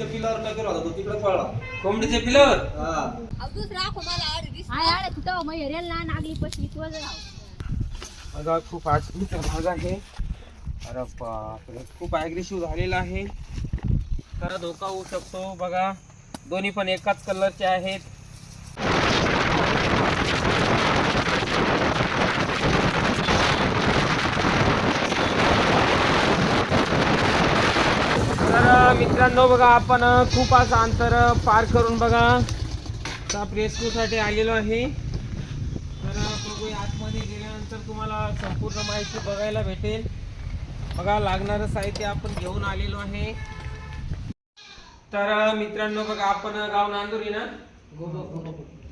कोंबडीच्या पिलावर टाकेल होता तो तिकडे पळला. कोंबडीच्या पिलावर? हा. अहो, दुसरा कोणाला आड दिसला. आय आड कुठं मग हेरेल ना नागली पशी तो जाऊ. बघा खूप भाग आहे. अरे बापरे खूप ॲग्रेसिव्ह झालेला आहे. तर धोका होऊ शकतो बघा. दोन्ही पण एकाच कलरचे आहेत तर मित्रांनो बघा आपण खूप असं अंतर पार करून बघा. साप रेस्क्यूसाठी आलेलो आहे. तर बघूया आतमध्ये गेल्यानंतर तुम्हाला संपूर्ण माहिती बघायला भेटेल. बघा लागणारं साहित्य आपण घेऊन आलेलो आहे. तर मित्रांनो बघा आपण गाव नांदुरी ना?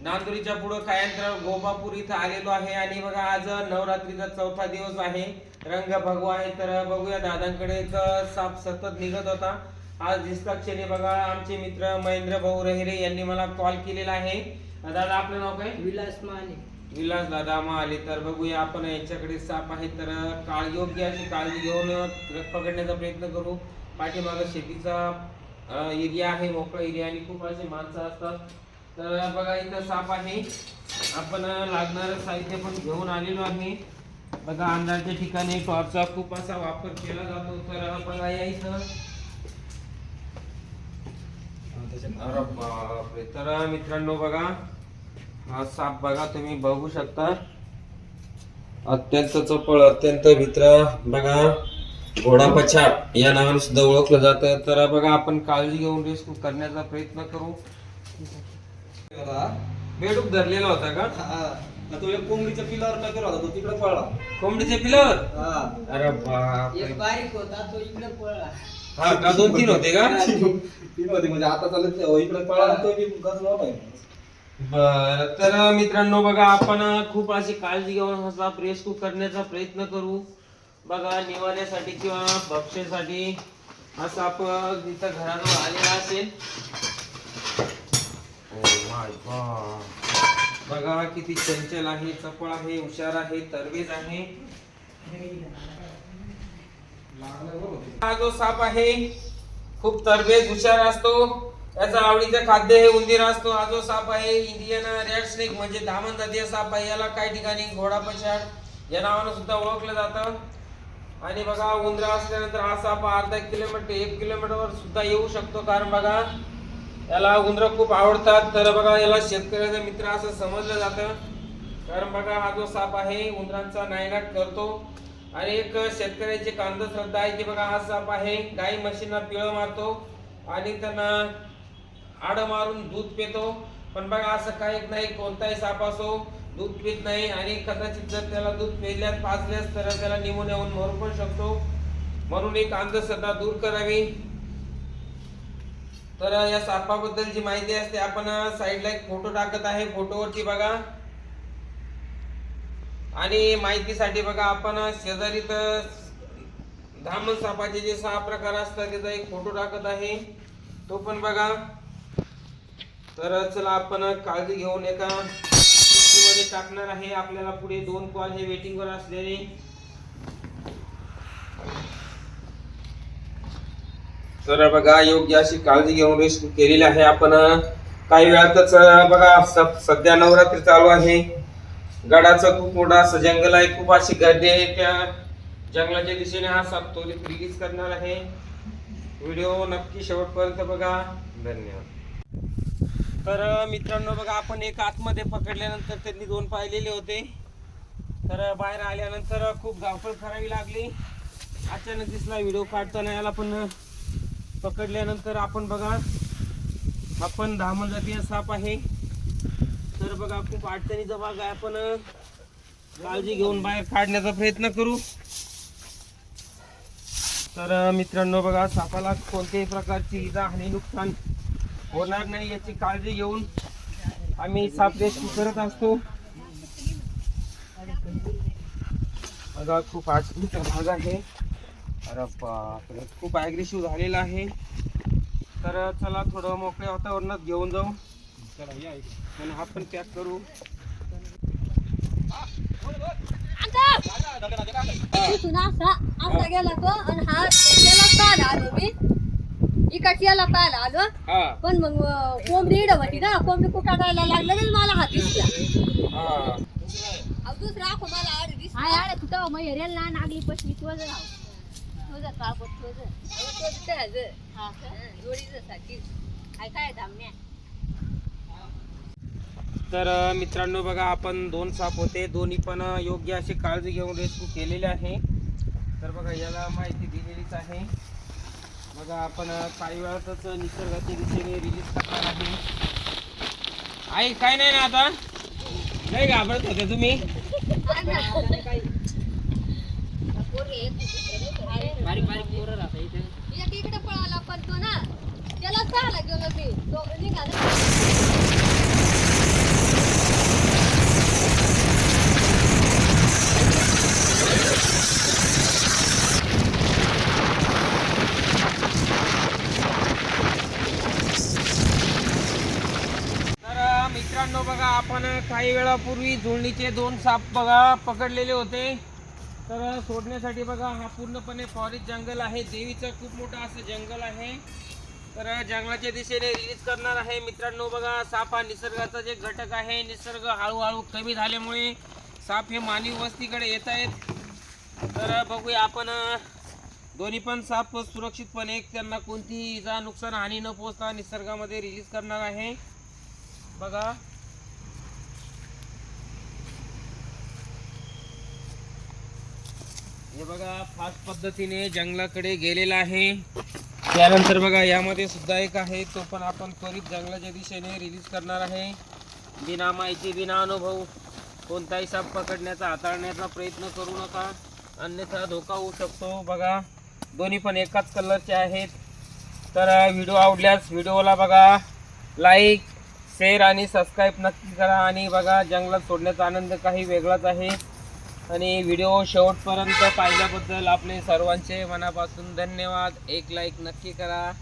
नांदुरीच्या पुढं काय गोपापूर इथं आलेलो आहे. आणि बघा आज नवरात्रीचा चौथा दिवस आहे. रंग भगवा आहे. तर बघूया दादांकडे एक साप सतत निघत होता. आज दिसता क्षणी बघा आमचे मित्र महेंद्र भाऊ रहिरे यांनी मला कॉल केलेला आहे. दादा आपलं नाव काय? विलास माने. विलास दादा मग आले तर बघूया आपण यांच्याकडे साप आहे तर काळ योग्य अशी काळजी घेऊन पकडण्याचा प्रयत्न करू. पाठीमागं शेतीचा एरिया आहे मोकळा एरिया आणि खूप असे माणसं असतात. तर बघा इथं साप आहे. आपण लागणारं साहित्य पण घेऊन आलेलो आहे. बघा अंधारच्या ठिकाणी टॉर्चचा खूप असा वापर केला जातो. तर बघा या इथं अरे बापरे तर मित्रांनो बघा. हा साप बघा तुम्ही बघू शकता. अत्यंत चपळ अत्यंत भित्र बघा. घोडा पछाड या नावाने सुद्धा ओळखलं जातं. तर बघा आपण काळजी घेऊन रेस्क्यू करण्याचा प्रयत्न करू. बेडूक धरलेला होता का? हा. आणि तो एक कोंबडीच्या पिलावर टाकेल होता? तो तिकडे पळला. कोंबडीच्या पिलावर? हा. अरे बापरे. एक बारीक होता तो इकडे पळला. हा का दोन तीन होते का? तीन होती म्हणजे आता चालत इकडे पळाला तो आहे. बर तर मित्रांनो बघा आपण खूप अशी काळजी घेऊन साप रेस्क्यू करण्याचा प्रयत्न करू. बघा निवाऱ्यासाठी किंवा भक्षेसाठी हा साप तिथं घराजवळ आलेला असेल. Oh. बघा किती चंचल आहे चपळ आहे हुशार आहे तरवेज आहे. हा जो साप आहे खूप तरबेज हुशार असतो. त्याचा आवडीचं खाद्य हे उंदीर असतो. हा जो साप आहे इंडियन रेड स्नेक म्हणजे धामण जातीय साप आहे. याला काही ठिकाणी घोडा पछाड या नावानं सुद्धा ओळखलं जातं. आणि बघा उंदरा असल्यानंतर हा साप अर्धा किलोमीटर एक किलोमीटरवर सुद्धा येऊ शकतो. कारण बघा याला उंदरं खूप आवडतात. तर बघा याला शेतकऱ्याचा मित्र असं समजलं जातं. कारण बघा हा जो साप आहे उंदरांचा नायनाट करतो. आणि एक शेतकऱ्याची कांदा श्रद्धा आहे की बघा हा साप आहे. गाई म्हशींना पिळं मारतो आणि त्यांना आड मारून दूध पितो. पण बघा असं काही नाही कोणताही साप असो दूध पित नाही. आणि कदाचित जर त्याला दूध पिल्यास पाजल्यास तर त्याला निमून येऊन मरू पण शकतो. म्हणून एक अंधश्रद्धा दूर करावी. तर या सापाबद्दल जी माहिती असते आपण साईडला एक फोटो टाकत आहे. फोटोवरती बघा. आणि माहितीसाठी बघा आपण शेजारी तर धामण सापाचे जे सहा प्रकार असतात त्याचा एक फोटो टाकत आहे. तो पण बघा. तर चला आपण काळजी घेऊन एका मध्ये टाकणार आहे. आपल्याला पुढे दोन कॉल हे वेटिंगवर असलेले. तर बघा योग्य अशी काळजी घेऊन रेस्ट केलेली आहे. आपण काही वेळातच बघा स- सध्या नवरात्री चालू आहे. गडाचं खूप मोठा असं जंगल आहे. खूप अशी गर्दी आहे. त्या जंगलाच्या दिशेने हा साप रिलीज करणार आहे. व्हिडिओ नक्की शेवटपर्यंत बघा. धन्यवाद. तर मित्रांनो बघा आपण एक आतमध्ये पकडल्यानंतर त्यांनी दोन पाहिलेले होते. तर बाहेर आल्यानंतर खूप धावपळ करावी लागली. अचानक दिसला व्हिडिओ काढताना याला पण पकडल्यानंतर आपण बघा आपण धामण जातीय साप आहे. बघा खूप अडचणीचा भाग आहे आपण काळजी घेऊन बाहेर काढण्याचा प्रयत्न करू. तर मित्रांनो बघा सापाला कोणत्याही प्रकारची इजा आणि नुकसान होणार नाही याची काळजी घेऊन आम्ही साप रेस्क्यू करत असतो. बघा खूप अडचणीचा भाग आहे. अरे बापरे खूप ॲग्रेसिव्ह झालेला आहे. तर चला थोडं मोकळ्या वातावरणात घेऊन जाऊ. आणि आपण पॅक करू तिथून असा असा गेला तो आणि हा गेला साधा आलो मी इकडची याला पाहायला आलो हा. पण मग अं, कोंबडी इड होती ना कोंबडी कुटाडायला लागलं ना मला हात दिसला हा. अहो, दुसरा आखो मला आड दिसला हाय आड कुठं मग हेरेल ना नागली पशी तुझं राव तुझं तुझं अहो, तो तिथं आहे ज. हा, जोडीचं साठी काय काय धामण्या तर मित्रांनो बघा आपण दोन साप होते. दोन्ही पण योग्य अशी काळजी घेऊन रेस्क्यू केलेले आहे. तर बघा याला माहिती दिलेलीच आहे. बघा आपण काही वेळातच निसर्गाच्या दिशेने रिलीज करणार आहे. आई काय नाही ना आता? नाही घाबरत होते तुम्ही बारीक बारीक पोरं राहता इथे एक इकडे पळाला पण तो ना त्याला चाला गेलो मी तो निघाला तर अ, मित्रांनो बघा आपण काही वेळापूर्वी जुळणीचे दोन साप बघा पकडलेले होते. तर सोडण्यासाठी बघा हा पूर्णपणे फॉरेस्ट जंगल आहे. देवीचं खूप मोठं असं जंगल आहे. तर जंगलाच्या दिशेने रिलीज करणार आहे. मित्रांनो बघा साप हा निसर्गाचा जे घटक आहे निसर्ग हळूहळू कमी झाल्यामुळे साप हे मानवी वस्तीकडे येत आहेत. तर बघूया आपण दोन्ही पण साप सुरक्षितपणे त्यांना कोणतीही इजा नुकसान हानी न पोचता निसर्गामध्ये रिलीज करणार आहे. बघा. हे बघा फास्ट पद्धतीने जंगलाकडे गेलेला आहे. त्यानंतर बघा यामध्ये सुद्धा एक आहे तो पण आपण त्वरित जंगलाच्या दिशेने रिलीज करणार आहे. बिना माहिती बिना अनुभव कोणताही साप पकडण्याचा हाताळण्याचा प्रयत्न करू नका. अन्यथा धोका होऊ शकतो. बघा दोन्ही पण एकाच कलरचे आहेत. तर व्हिडिओ आवडल्यास व्हिडिओला बघा लाईक शेअर आणि सबस्क्राईब नक्की करा. आणि बघा जंगलात सोडण्याचा आनंद काही वेगळाच आहे. आणि व्हिडिओ शेवटपर्यंत पाहिल्याबद्दल आपले सर्वांचे मनापासून धन्यवाद. एक लाईक नक्की करा.